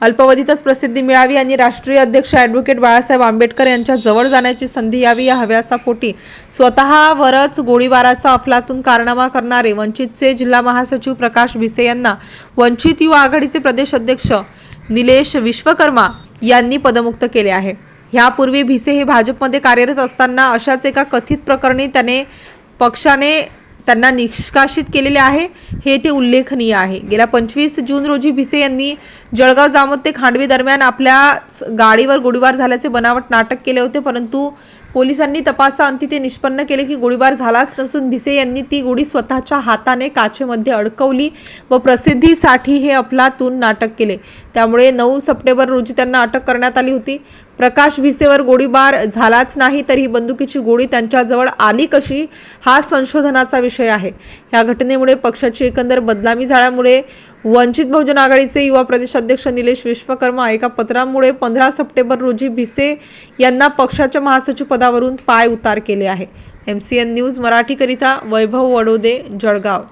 अल्पावधीतच प्रसिद्धी मिळावी आणि राष्ट्रीय अध्यक्ष ॲडव्होकेट बाळासाहेब आंबेडकर यांच्या जवळ जाण्याची संधी यावी या हव्यासा पोटी स्वतःवरच गोळीबाराचा अफलातून कारनामा करणारे वंचितचे जिल्हा महासचिव प्रकाश भिसे यांना वंचित युवा आघाडीचे प्रदेश अध्यक्ष निलेश विश्वकर्मा यांनी पदमुक्त केले आहे. ह्यापूर्वी भिसे हे भाजपमध्ये कार्यरत असताना अशाच एका कथित प्रकरणी त्याने पक्षाने त्यांना निष्कासित केलेले आहे. हे ते उल्लेखनीय आहे. गेल्या पंचवीस जून रोजी भिसे यांनी जळगाव जामोद ते खांडवी दरम्यान आपल्या गाडीवर गोळीबार झाल्याचे बनावट नाटक केले होते परंतु पोलिसांनी तपासाअंती ते निष्पन्न केले की गोळीबार झालाच नसून भिसे यांनी ती गोळी स्वतःच्या हाताने काचेमध्ये अडकवली व प्रसिद्धीसाठी हे अफलातून नाटक केले. त्यामुळे नऊ सप्टेंबर रोजी त्यांना अटक करण्यात आली होती. प्रकाश भिसेवर गोळीबार झालाच नाही तर ही बंदुकीची गोळी त्यांच्याजवळ आली कशी हा संशोधनाचा विषय आहे. या घटनेमुळे पक्षाची एकंदर बदनामी झाल्यामुळे वंचित बहुजन आघाडीचे युवा प्रदेश अध्यक्ष निलेश विश्वकर्मा एका पत्रामुळे पंधरा सप्टेंबर रोजी भिसे यांना पक्षाच्या महासचिव पदावरून पाय उतार केले आहे. एम सी एन न्यूज मराठीकरिता वैभव वडोदे जळगाव.